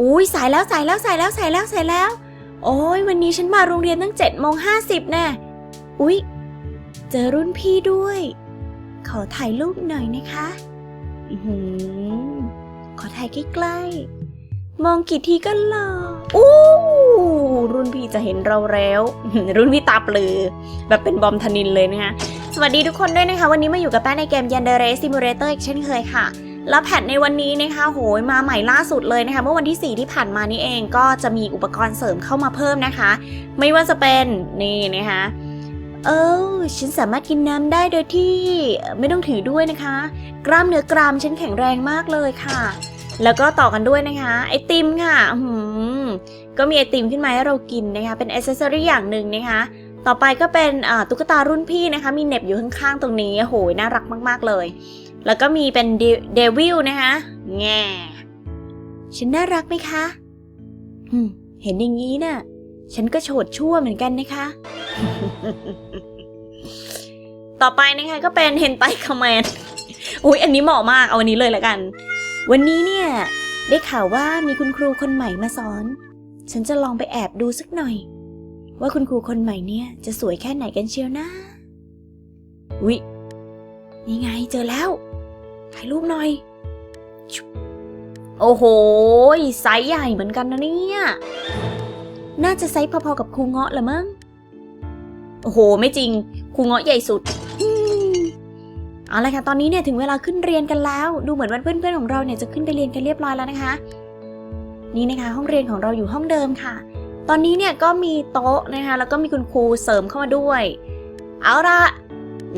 อุ้ยสายแล้วสายแล้วสายแล้วสายแล้วสายแล้ว โอ้ยวันนี้ฉันมาโรงเรียนตั้งเจ็ดโมงห้าสิบแน่อุ๊ย เจอรุ่นพี่ด้วย ขอถ่ายรูปหน่อยนะคะอือหืขอถ่ายใกล้ๆ มองกี่ทีก็หล่ออู้รุ่นพี่จะเห็นเราแล้ว รุ่นพี่ตาปลือ แบบเป็นบอมธนินเลยนะคะ สวัสดีทุกคนด้วยนะคะ วันนี้มาอยู่กับแป้งในเกม Yandere Simulator อีกเช่นเคยค่ะ แล้วแพทในวันนี้นะคะโหยมาใหม่ล่าสุดเลยนะคะ เมื่อวันที่ 4 ที่ผ่านมานี่เองก็จะมีอุปกรณ์เสริมเข้ามาเพิ่มนะคะ ไม่ว่าจะเป็นนี่นะคะเออฉันสามารถกินน้ำได้โดยที่ไม่ต้องถือด้วยนะคะ กล้ามเนื้อกรามฉันแข็งแรงมากเลยค่ะ แล้วก็ต่อกันด้วยนะคะ ไอติมค่ะอื้อหือก็มีไอติมขึ้นมาให้เรากินนะคะ เป็นอ c เซอรี่อย่างหนึ่งนะคะ ต่อไปก็เป็นตุ๊กตารุ่นพี่นะคะ มีเน็บอยู่ข้างๆตรงนี้โหยน่ารักมาก ๆเลย แล้วก็มีเป็นเดวิลนะคะ แง่ ฉันน่ารักไหมคะเห็นอย่างนี้น่ะ ฉันก็โฉดชั่วเหมือนกันนะคะ ต่อไปนะคะก็เป็นเฮนไตคอมแมนอุ้ยอันนี้เหมาะมาก เอาอันนี้เลยละกัน วันนี้เนี่ย ได้ข่าวว่ามีคุณครูคนใหม่มาสอน ฉันจะลองไปแอบดูสักหน่อย ว่าคุณครูคนใหม่เนี่ย จะสวยแค่ไหนกันเชียวนะอุ๊ยนี่ไงเจอแล้วายรูปหน่อย โอ้โห ไซส์ใหญ่เหมือนกันนะเนี่ย น่าจะไซส์พอๆกับครูเงาะละมั้ง โอ้โห ไม่จริง ครูเงาะใหญ่สุดอเอาละค่ะ ตอนนี้เนี่ยถึงเวลาขึ้นเรียนกันแล้ว ดูเหมือนว่าเพื่อนๆของเราเนี่ยจะขึ้นไปเรียนกันเรียบร้อยแล้วนะคะ นี่นะคะ ห้องเรียนของเราอยู่ห้องเดิมค่ะ ตอนนี้เนี่ยก็มีโต๊ะนะคะ แล้วก็มีคุณครูเสริมเข้ามาด้วย เอาละ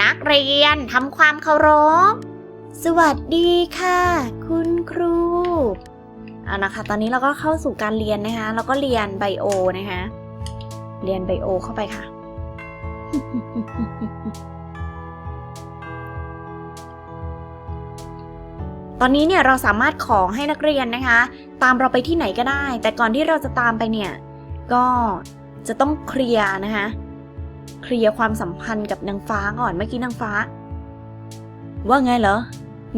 นักเรียนทำความเคารพ สวัสดีค่ะ คุณครูเอานะคะ ตอนนี้เราก็เข้าสู่การเรียนนะคะแล้วก็เรียนไบโอนะคะ เรียนไบโอเข้าไปค่ะ ตอนนี้เนี่ยเราสามารถขอให้นักเรียนนะคะ ตามเราไปที่ไหนก็ได้ แต่ก่อนที่เราจะตามไปเนี่ย ก็จะต้องเคลียร์นะคะ เคลียร์ความสัมพันธ์กับนางฟ้าก่อน เมื่อกี้นางฟ้า ว่าไงเหรอ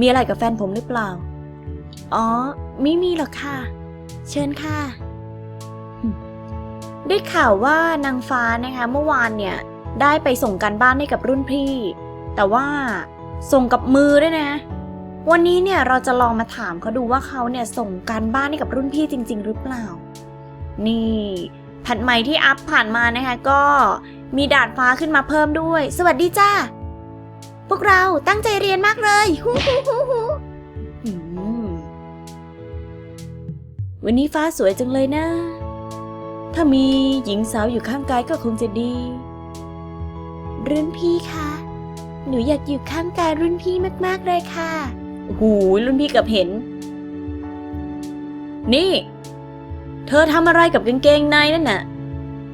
มีอะไรกับแฟนผมหรือเปล่า อ๋อ ไม่มีหรอกค่ะ เชิญค่ะ ได้ข่าวว่านางฟ้านะคะ เมื่อวานเนี่ย ได้ไปส่งการบ้านให้กับรุ่นพี่ แต่ว่าส่งกับมือด้วยนะ วันนี้เนี่ยเราจะลองมาถามเขาดูว่าเขาเนี่ยส่งการบ้านให้กับรุ่นพี่จริง ๆ หรือเปล่า นี่แผ่นใหม่ที่อัพผ่านมานะคะก็มีดาดฟ้าขึ้นมาเพิ่มด้วย สวัสดีจ้า พวกเราตั้งใจเรียนมากเลยฮู้ฮู้ฮู้ฮู้อืมวันนี้ฟ้าสวยจังเลยนะ ถ้ามีหญิงสาวอยู่ข้างกายก็คงจะดี รุ่นพี่คะ หนูอยากอยู่ข้างกายรุ่นพี่มาก ๆ เลยค่ะโอ้โหรุ่นพี่เกับเห็น นี่ เธอทำอะไรกับกางเกงในนั่นน่ะ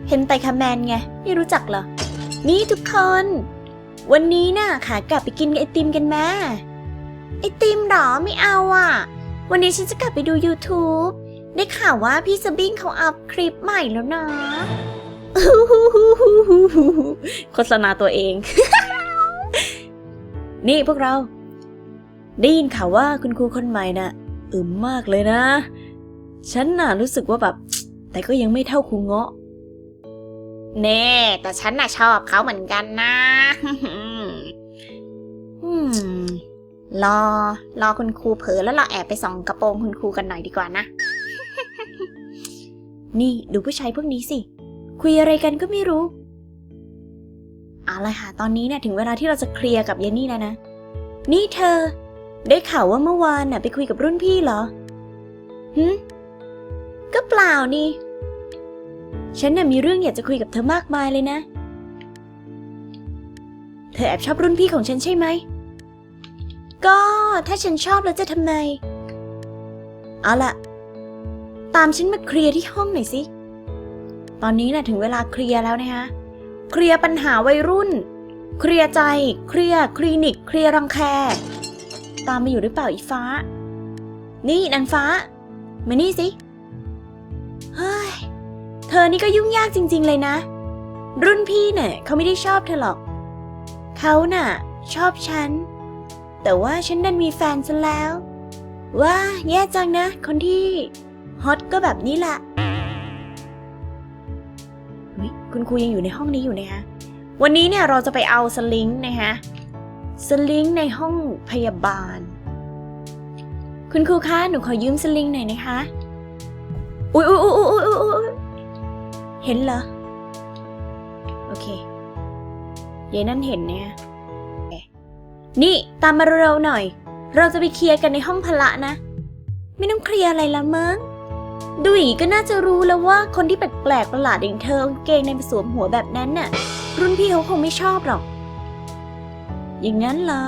เห็นไตคาแมนไง ไม่รู้จักเหรอ นี่ทุกคน วันนี้น่ะขากลับไปกินไอติมกันแม่ไอติมหรอไม่เอาอะ วันนี้ฉันจะกลับไปดู YouTube ได้ข่าวว่าพี่สบิ้งเขาอัพคลิปใหม่แล้วนะโฆษณาตัวเอง นี่พวกเรา ได้ยินข่าวว่าคุณครูคนใหม่น่ะอึมมากเลยนะ ฉันน่ะรู้สึกว่าแบบ แต่ก็ยังไม่เท่าครูเงาะ เน่แต่ฉันน่ะชอบเขาเหมือนกันนะอืมรอ รอคุณครูเผลอแล้วเราแอบไปส่องกระโปรงคุณครูกันหน่อยดีกว่านะ นี่ดูผู้ชายพวกนี้สิ คุยอะไรกันก็ไม่รู้ เอาละค่ะ ตอนนี้เนี่ยถึงเวลาที่เราจะเคลียร์กับเยนนี่แล้วนะ นี่เธอ ได้ข่าวว่าเมื่อวานน่ะไปคุยกับรุ่นพี่เหรอหืมก็เปล่านี่ ฉันน่ะมีเรื่องอยากจะคุยกับเธอมากมายเลยนะ เธอแอบชอบรุ่นพี่ของฉันใช่ไหม ก็ถ้าฉันชอบแล้วจะทำไม เอาล่ะ ตามฉันมาเคลียร์ที่ห้องหน่อยสิ ตอนนี้น่ะถึงเวลาเคลียร์แล้วนะคะ เคลียร์ปัญหาวัยรุ่น เคลียร์ใจ เคลียร์คลินิก เคลียร์รังแค ตามมาอยู่หรือเปล่าอีฟ้า นี่นางฟ้า มานี่สิ เฮ้ย อนี่ก็ยุ่งยากจริง ๆ เลยนะ รุ่นพี่เนี่ยเขาไม่ได้ชอบเธอหรอก เขาน่ะ ชอบฉัน แต่ว่าฉันดันมีแฟนซะแล้ว ว่าแย่จังนะ คนที่ฮอตก็แบบนี้แหละคุณครูยังอยู่ในห้องนี้อยู่นะคะวันนี้เนี่ยเราจะไปเอาสลิงนะคะสลิงในห้องพยาบาล คุณครูคะหนูขอยืมสลิงหน่อยนะคะ อุ๊ยอุ๊ยอุ๊ยอุ๊ยอุ๊ยอุ๊ย เห็นเหรอ โอเคยายนั่นเห็นเนี่ยนี่ตามมาเร็วๆหน่อย เราจะไปเคลียร์กันในห้องพละนะ ไม่ต้องเคลียร์อะไรละมั้งดุยก็น่าจะรู้แล้วว่าคนที่แปลกๆประหลาดอย่างเธอเอากงเกงในไปสวมหัวแบบนั้นน่ะ รุ่นพี่เขาคงไม่ชอบหรอก อย่างนั้นเหรอ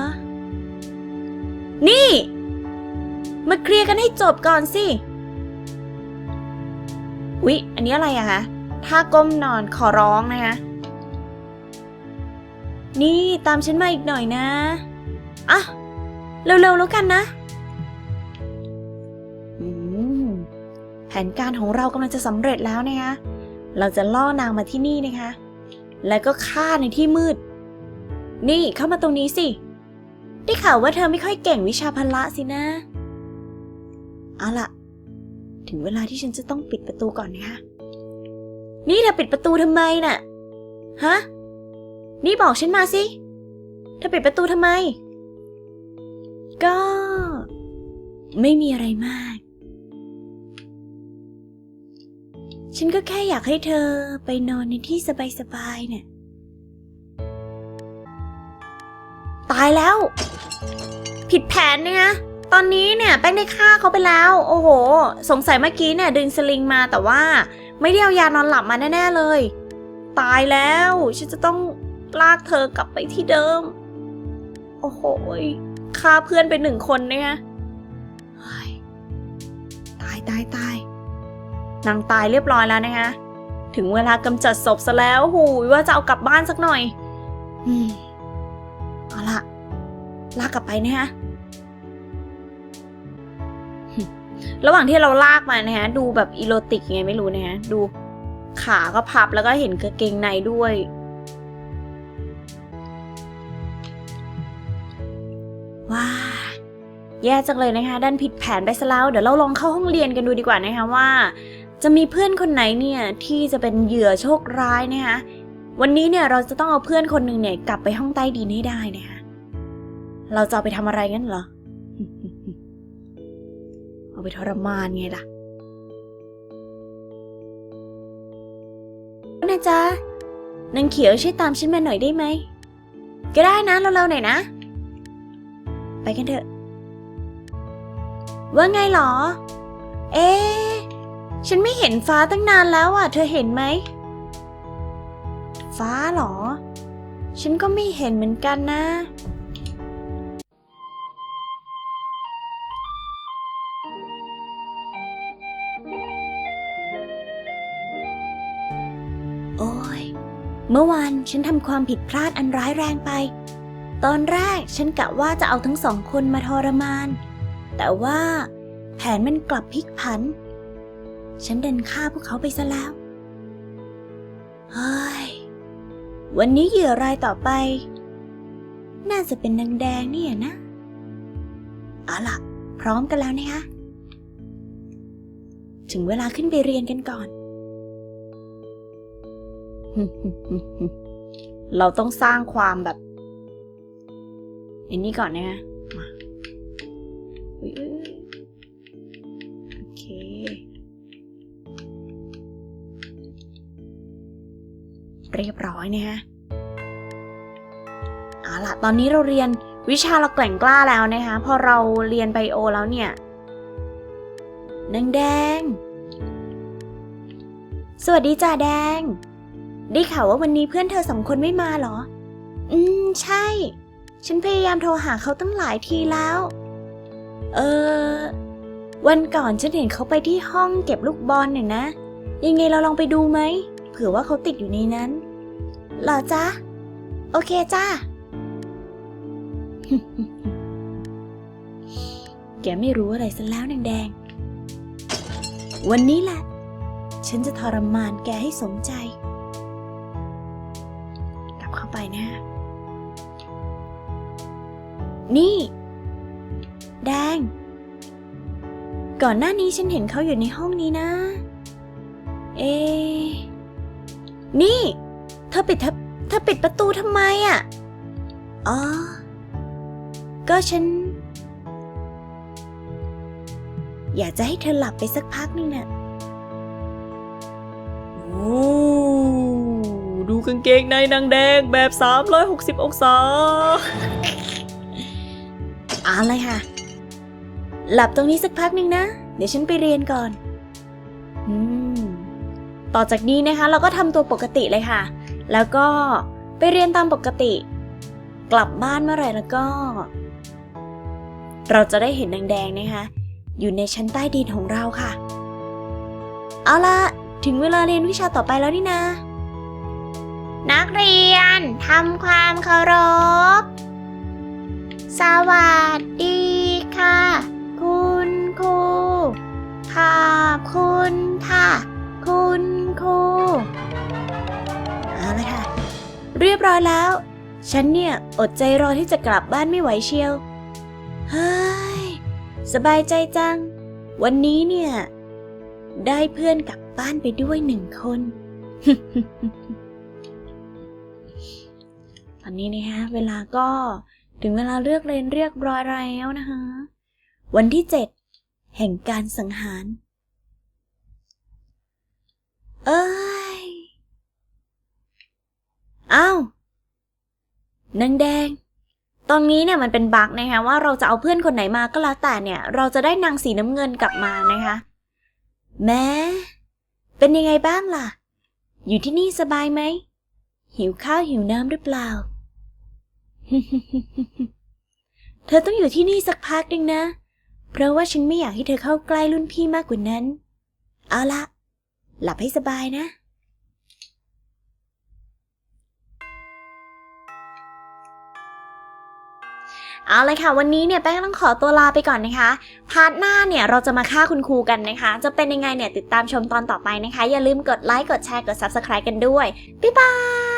นี่ มาเคลียร์กันให้จบก่อนสิอุ๊ย อันนี้อะไรอะคะ ท่าก้มนอนขอร้องนะคะ นี่ตามฉันมาอีกหน่อยนะ อะ เร็วๆแล้วกันนะอืมแผนการของเรากำลังจะสำเร็จแล้วนะคะ เราจะล่อนางมาที่นี่นะคะ แล้วก็ฆ่าในที่มืด นี่เข้ามาตรงนี้สิ ได้ข่าวว่าเธอไม่ค่อยเก่งวิชาพละสินะ เอาล่ะ ถึงเวลาที่ฉันจะต้องปิดประตูก่อนนะคะ นี่เธอปิดประตูทำไมน่ะ ฮะ นี่บอกฉันมาสิ เธอปิดประตูทำไม ก็ ไม่มีอะไรมาก ฉันก็แค่อยากให้เธอไปนอนในที่สบายๆเนี่ยตายแล้ว ผิดแผนเนี่ยนะตอนนี้เนี่ยแป้งได้ฆ่าเขาไปแล้ว โอ้โห สงสัยเมื่อกี้เนี่ยดึงสลิงมาแต่ว่า ไม่ได้เอายานอนหลับมาแน่ ๆเลย ตายแล้ว ฉันจะต้องลากเธอกลับไปที่เดิม โอ้โหฆ่าเพื่อนไปหนึ่งคนเนี่ยตายตายตายนางตายเรียบร้อยแล้วนะคะ ถึงเวลากำจัดศพซะแล้วหูว่าจะเอากลับบ้านสักหน่อย อืม เอาละลากกลับไปนะคะ ระหว่างที่เราลากมานะฮะ ดูแบบอีโรติกไงไม่รู้นะฮะ ดูขาก็พับแล้วก็เห็นกางเกงในด้วย ว้า แย่จังเลยนะคะ ด้านผิดแผนไปซะแล้ว เดี๋ยวเราลองเข้าห้องเรียนกันดูดีกว่านะคะว่า จะมีเพื่อนคนไหนเนี่ยที่จะเป็นเหยื่อโชคร้ายนะคะวันนี้เนี่ยเราจะต้องเอาเพื่อนคนหนึ่งเนี่ยกลับไปห้องใต้ดินให้ได้นะคะ เราจะไปทำอะไรงั้นเหรอ เอาไปทรมานไงล่ะนะจ๊ะนางเขียวช่วยตามฉันมาหน่อยได้ไหม ก็ได้นะเร็วๆหน่อยนะ ไปกันเถอะ ว่าไงหรอ เอ๊ฉันไม่เห็นฟ้าตั้งนานแล้วอะ เธอเห็นไหม ฟ้าเหรอ ฉันก็ไม่เห็นเหมือนกันนะ มื่อวานฉันทำความผิดพลาดอันร้ายแรงไป ตอนแรกฉันกะว่าจะเอาทั้งสองคนมาทรมาน แต่ว่าแผนมันกลับพลิกผัน ฉันเดินฆ่าพวกเขาไปซะแล้ว เฮ้ย วันนี้เหยื่อรายต่อไป น่าจะเป็นนางแดงเนี่ยนะ เอาล่ะ พร้อมกันแล้วนะคะ ถึงเวลาขึ้นไปเรียนกันก่อน เราต้องสร้างความแบบอันนี้ก่อนนะมาโอเค เรียบร้อยนะฮะเอาล่ะ ตอนนี้เราเรียนวิชาเราแกล่งกล้าแล้วนะคะ พอเราเรียนไบโอแล้วเนี่ยนางแดง สวัสดีจ่าแดง ได้ข่าวว่าวันนี้เพื่อนเธอสองคนไม่มาเหรอ อืม ใช่ ฉันพยายามโทรหาเขาตั้งหลายทีแล้ว เออ วันก่อนฉันเห็นเขาไปที่ห้องเก็บลูกบอลเนี่ยนะ ยังไงเราลองไปดูไหม เผื่อว่าเขาติดอยู่ในนั้น เหรอจ๊ะ โอเคจ้า แกไม่รู้อะไรซะแล้วนางแดง วันนี้แหละ ฉันจะทรมานแกให้สมใจ นะ นี่ แดง ก่อนหน้านี้ฉันเห็นเขาอยู่ในห้องนี้นะ เอะนี่ เธอปิดเธอเธอปิดประตูทำไมอะ่ะ อ๋อ ก็ฉัน อยากจะให้เธอหลับไปสักพักนึงน่ะโอ้ดู กางเกงในนางแดงแบบ 360 องศา เอาเลยค่ะ หลับตรงนี้สักพักหนึ่งนะ เดี๋ยวฉันไปเรียนก่อนอืมต่อจากนี้นะคะ เราก็ทำตัวปกติเลยค่ะ แล้วก็ไปเรียนตามปกติ กลับบ้านเมื่อไหร่แล้วก็ เราจะได้เห็นนางแดงนะคะ อยู่ในชั้นใต้ดินของเราค่ะ เอาละถึงเวลาเรียนวิชาต่อไปแล้วนี่นา นักเรียนทำความเคารพ สวัสดีค่ะ คุณครู ขอบคุณค่ะ คุณครูเอาละค่ะ เรียบร้อยแล้ว ฉันเนี่ย อดใจรอที่จะกลับบ้านไม่ไหวเชียว เฮ้ย สบายใจจัง วันนี้เนี่ย ได้เพื่อนกลับบ้านไปด้วยหนึ่งคน อนนี้นะคะเวลาก็ถึงเวลาเลือกเรียนเรียบร้อยแล้วนะคะวันที่เจ็ดแห่งการสังหาร เอ้ยอ้าวนางแดง ตรงนี้เนี่ยมันเป็นบั๊กนะคะว่าเราจะเอาเพื่อนคนไหนมาก็แล้วแต่เนี่ย เราจะได้นางสีน้ำเงินกลับมานะคะ แม้เป็นยังไงบ้างล่ะ อยู่ที่นี่สบายไหม หิวข้าวหิวน้ำหรือเปล่า เธอต้องอยู่ที่นี่สักพักหนึ่งนะ เพราะว่าฉันไม่อยากให้เธอเข้าใกล้รุ่นพี่มากกว่านั้น เอาละ หลับให้สบายนะ เอาเลยค่ะ วันนี้เนี่ยแป้งต้องขอตัวลาไปก่อนนะคะ พาร์ทหน้าเนี่ยเราจะมาฆ่าคุณครูกันนะคะ จะเป็นยังไงเนี่ยติดตามชมตอนต่อไปนะคะ อย่าลืมกดไลค์ กดแชร์ กด Subscribe กันด้วย บ๊ายบาย